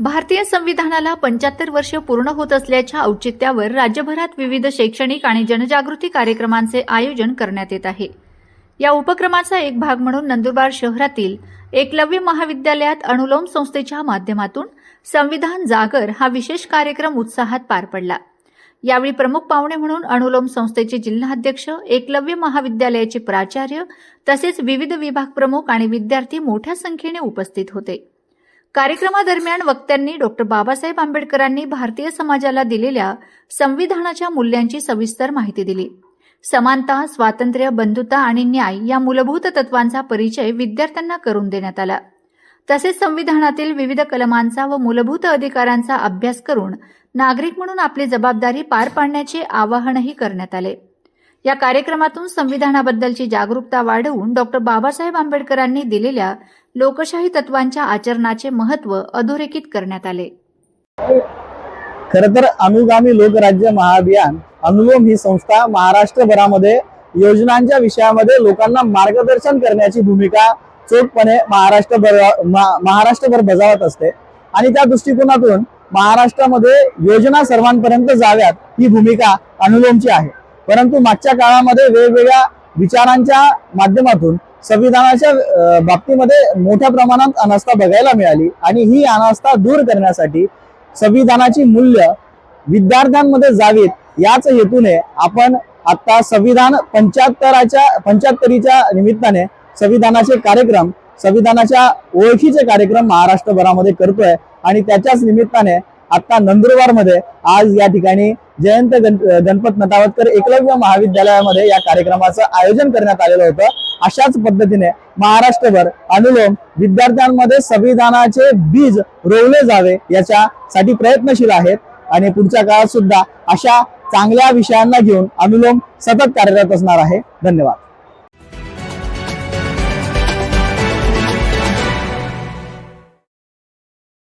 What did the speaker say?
भारतीय संविधानाला पंच्याहत्तर वर्ष पूर्ण होत असल्याच्या औचित्यावर राज्यभरात विविध शैक्षणिक आणि जनजागृती कार्यक्रमांचे आयोजन करण्यात येत आहे. या उपक्रमाचा एक भाग म्हणून नंदुरबार शहरातील एकलव्य महाविद्यालयात अनुलोम संस्थेच्या माध्यमातून संविधान जागर हा विशेष कार्यक्रम उत्साहात पार पडला. यावेळी प्रमुख पाहुणे म्हणून अनुलोम संस्थेचे जिल्हाध्यक्ष एकलव्य महाविद्यालयाचे प्राचार्य तसेच विविध विभाग प्रमुख आणि विद्यार्थी मोठ्या संख्येने उपस्थित होते. कार्यक्रमादरम्यान वक्त्यांनी डॉक्टर बाबासाहेब आंबेडकरांनी भारतीय समाजाला दिलेल्या संविधानाच्या मूल्यांची सविस्तर माहिती दिली. समानता स्वातंत्र्य बंधुता आणि न्याय या मूलभूत तत्वांचा परिचय विद्यार्थ्यांना करून देण्यात आला. तसेच संविधानातील विविध कलमांचा व मूलभूत अधिकारांचा अभ्यास करून नागरिक म्हणून आपली जबाबदारी पार पाडण्याचे आवाहनही करण्यात आले. या कार्यक्रमातून संविधानाबद्दलची जागरूकता वाढवून डॉक्टर बाबासाहेब आंबेडकरांनी दिलेल्या लोकशाही तत्वांच्या आचरणाचे महत्त्व अधोरेखित करण्यात आले. खर तर अनुगामी लोकराज्य महाअभियान अनुलोम ही संस्था महाराष्ट्रभरामध्ये योजनांच्या विषयामध्ये लोकांना मार्गदर्शन करण्याची भूमिका चोखपणे महाराष्ट्रभर महाराष्ट्रभर बजावत असते. आणि त्या दृष्टिकोनातून महाराष्ट्रामध्ये योजना सर्वांपर्यंत जाव्यात ही भूमिका अनुलोमची आहे. परंतु मागच्या काळामध्ये वेगवेगळ्या विचारांच्या माध्यमातून संविधानाच्या बाबतीमध्ये मोठ्या प्रमाणात अनास्था बघायला मिळाली आणि ही अनास्था दूर करण्यासाठी संविधानाची मूल्य विद्यार्थ्यांमध्ये जावीत याच हेतूने आपण आता संविधान पंच्याहत्तराच्या पंच्याहत्तरीच्या निमित्ताने संविधानाचे कार्यक्रम संविधानाच्या ओळखीचे कार्यक्रम महाराष्ट्रभरामध्ये करतोय आणि त्याच्याच निमित्ताने आता नंदुरबारमध्ये आज या ठिकाणी जयंत गणपत नटावतकर एकलव्य महाविद्यालयामध्ये या कार्यक्रमाचं आयोजन करण्यात आलेलं होतं. अशाच पद्धतीने महाराष्ट्रभर अनुलोम विद्यार्थ्यांमध्ये संविधानाचे बीज रोवले जावे याच्यासाठी प्रयत्नशील आहेत आणि पुढच्या काळात सुद्धा अशा चांगल्या विषयांना घेऊन अनुलोम सतत कार्यरत असणार आहे. धन्यवाद.